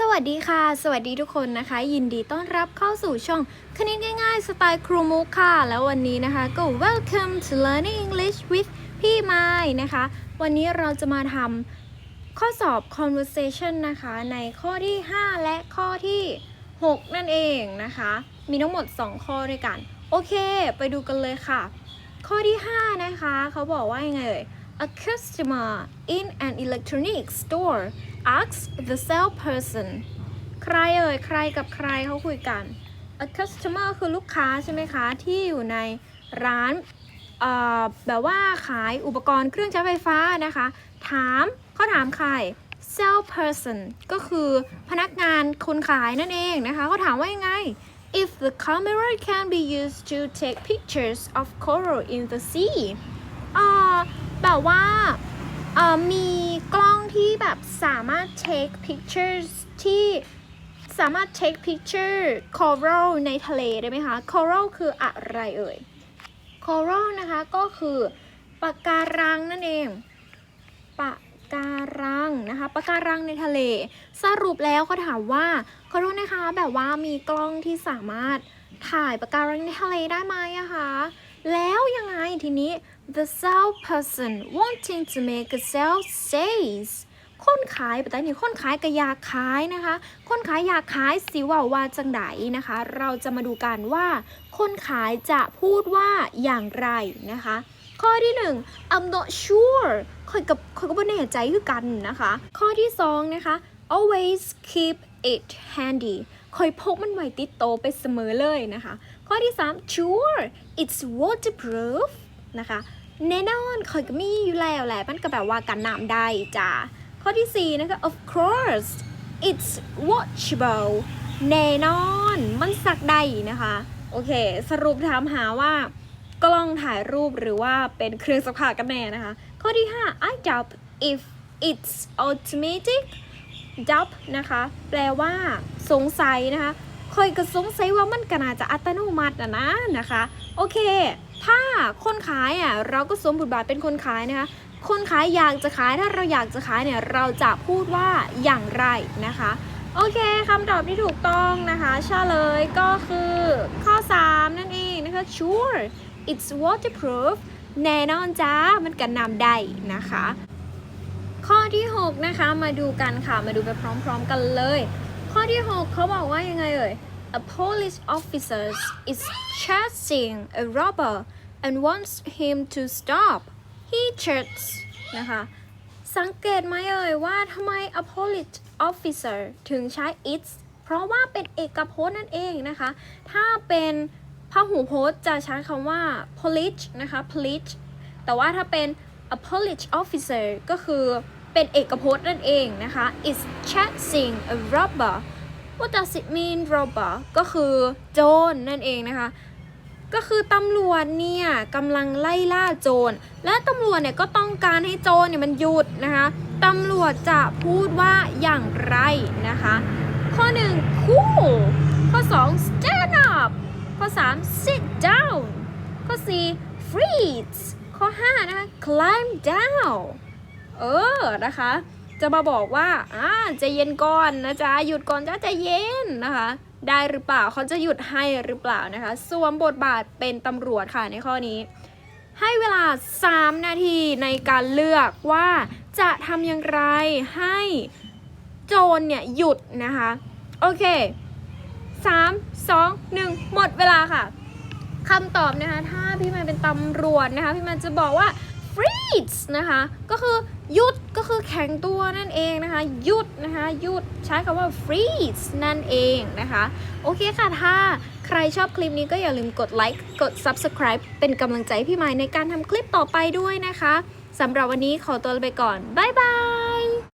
สวัสดีค่ะ สวัสดีทุกคนนะคะ ยินดีต้อนรับเข้าสู่ช่องคณิตง่ายๆ สไตล์ครูมุกค่ะ แล้ววันนี้นะคะก็ welcome to learning English with พี่ไม้นะคะ วันนี้เราจะมาทำข้อสอบ conversation นะคะ ในข้อที่ 5 และข้อที่ 6 นั่นเองนะคะ มีทั้งหมด 2 ข้อด้วยกัน โอเค ไปดูกันเลยค่ะ ข้อที่ 5 นะคะ เขาบอกว่ายังไงเอ่ย A customer in an electronics store asks the salesperson ใครเอ่ย ใครกับใครเขาคุยกัน A customer คือลูกค้าใช่ไหมคะ ที่อยู่ในร้านแบบว่าขายอุปกรณ์เครื่องใช้ไฟฟ้านะคะ ถามเขาถามใคร salesperson ก็คือพนักงานคนขายนั่นเองนะคะเขาถามว่ายังไง if the camera can be used to take pictures of coral in the sea อ่า แบบว่ามีกล้องที่แบบสามารถ take pictures ที่สามารถ take picture coral ในทะเลได้ไหมคะ coral คืออะไรเอ่ย coral นะคะก็คือปะการังนั่นเองปะการังนะคะปะการังในทะเล สรุปแล้วเขาถามว่าขอโทษนะคะแบบว่ามีกล้องที่สามารถถ่ายปะการังในทะเลได้ไหมอะคะ แล้วยังไงทีนี้ the salesperson wanting to make a sale says คนขายแต่นี่คนขายก็อยากขายนะคะ คนขายอยากขายสิว่าว่าจังไดนะคะ เราจะมาดูกันว่า คนขายจะพูดว่าอย่างไรนะคะ ข้อที่หนึ่ง I'm not sure คอยกับคอยก็ไม่แน่ใจคือกันนะคะ ข้อที่สองนะคะ always keep it handy คอยพกมันไว้ติดโตไปเสมอเลยนะคะ ข้อที่สาม sure it's waterproof นะคะแน่นอนคอยก็มีอยู่แล้วแหละมันก็แบบว่ากันน้ำได้จ้าข้อที่สี่นะคะ of course it's watchable แน่นอนมันสักได้นะคะ โอเค สรุปถามหาว่ากล้องถ่ายรูปหรือว่าเป็นเครื่องซักผ้ากันแน่นะคะ ข้อที่ 5 I doubt if it's automatic doubt นะคะ แปลว่า สงสัยนะคะคอยก็สงสัยว่ามันก็น่าจะอัตโนมัติอะนะนะคะ โอเค ถ้าคนขายอะเราก็สวมบทบาทเป็นคนขายนะคะคนขายอยากจะขายถ้าเราอยากจะขายเนี่ยเราจะพูดว่าอย่างไรนะคะ โอเคคำตอบที่ถูกต้องนะคะเฉลยก็คือข้อ 3 นั่นเองนะคะ sure it's waterproof แน่นอนจ้ามันกันน้ำได้นะคะ ข้อที่ 6 นะคะ มาดูกันค่ะ มาดูไปพร้อมๆกันเลย ข้อที่ 6 เขาบอกว่ายังไงเอ่ย A police officer is chasing a robber and wants him to stop he checks นะคะ สังเกตไหมเอ่ยว่าทำไม a police officer ถึงใช้ it's เพราะว่าเป็นเอกพจน์นั่นเองนะคะ ถ้าเป็นพหูพจน์จะใช้คำว่า police นะคะ police แต่ว่าถ้าเป็น a police officer ก็คือ เป็นเอกพจน์นั่นเองนะคะ is chasing a robber what does it mean robber ก็คือโจรนั่นเองนะคะ ก็คือตำรวจเนี่ยกำลังไล่ล่าโจร และตำรวจเนี่ยก็ต้องการให้โจรเนี่ยมันหยุดนะคะตำรวจจะพูดว่าอย่างไรนะคะ ข้อ 1 cool ข้อ 2 stand up ข้อ 3 sit down ข้อ 4 freeze ข้อ 5 นะคะ climb down เออนะคะ จะมาบอกว่าอ่าใจะเย็นก่อนนะจ๊ะหยุดก่อนจ้าใจะเย็นนะคะ ได้หรือเปล่าเขาจะหยุดให้หรือเปล่านะคะสวมบทบาทเป็นตำรวจค่ะในข้อนี้ ให้เวลา 3 นาทีในการเลือกว่าจะทำอย่างไรให้โจรเนี่ยหยุดนะคะ โอเค 3 2 1 หมดเวลาค่ะคำตอบนะคะ ถ้าพี่มันเป็นตำรวจนะคะ พี่มันจะบอกว่า freeze นะคะ ก็คือ หยุดก็คือแข็งตัวนั่นเองนะคะหยุดนะคะหยุดใช้คำว่า freeze นั่นเองนะคะ โอเคค่ะ ถ้าใครชอบคลิปนี้ก็อย่าลืมกดไลค์กด subscribe เป็นกำลังใจพี่ไม้ในการทำคลิปต่อไปด้วยนะคะสำหรับวันนี้ขอตัวไปก่อน บ๊ายบาย